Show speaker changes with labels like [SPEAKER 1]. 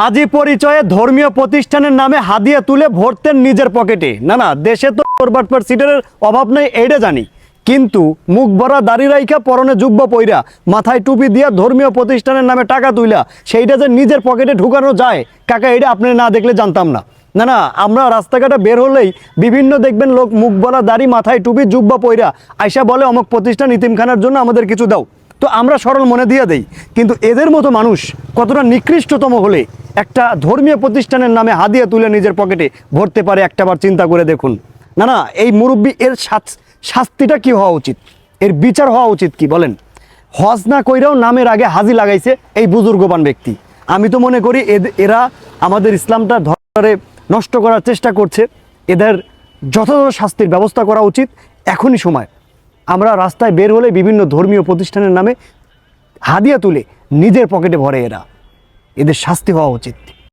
[SPEAKER 1] হাজি পরিচয়ে ধর্মীয় প্রতিষ্ঠানের নামে হাদিয়া তুলে ভরতেন নিজের পকেটে। না না, দেশে তো বাটপার সিটারের অভাব নেই এইটা জানি। কিন্তু মুখ ভরা দাড়ি রাইখা পরনে যুব্ব পইরা, মাথায় টুপি দিয়া ধর্মীয় প্রতিষ্ঠানের নামে টাকা তুইলা, সেইটা যে নিজের পকেটে ঢুকানো যায়, কাকা এটা আপনি না দেখলে জানতাম না। না না, আমরা রাস্তাঘাটে বের হলেই বিভিন্ন দেখবেন লোক মুখ বলা দাড়ি, মাথায় টুপি জুব্বা পইরা, আইসা বলে, অমুক প্রতিষ্ঠান ইতিমখানার জন্য আমাদের কিছু দাও। তো আমরা সরল মনে দিয়ে দেই, কিন্তু এদের মতো মানুষ কতটা নিকৃষ্টতম হলে একটা ধর্মীয় প্রতিষ্ঠানের নামে হাদিয়া তুলে নিজের পকেটে ভরতে পারে একটাবার চিন্তা করে দেখুন। না না, এই মুরব্বী, এর শাস্তিটা কি হওয়া উচিত? এর বিচার হওয়া উচিত কি? বলেন। হজ না কইরাও নামের আগে হাজি লাগাইছে এই বুজুর্গবান ব্যক্তি। আমি তো মনে করি এরা আমাদের ইসলামটা ধরে নষ্ট করার চেষ্টা করছে। এদের যথাযথ শাস্তির ব্যবস্থা করা উচিত। এখনই সময়। আমরা রাস্তায় বের হলে বিভিন্ন ধর্মীয় প্রতিষ্ঠানের নামে হাদিয়া তুলে নিজের পকেটে ভরে এরা। এদের শাস্তি হওয়া উচিত।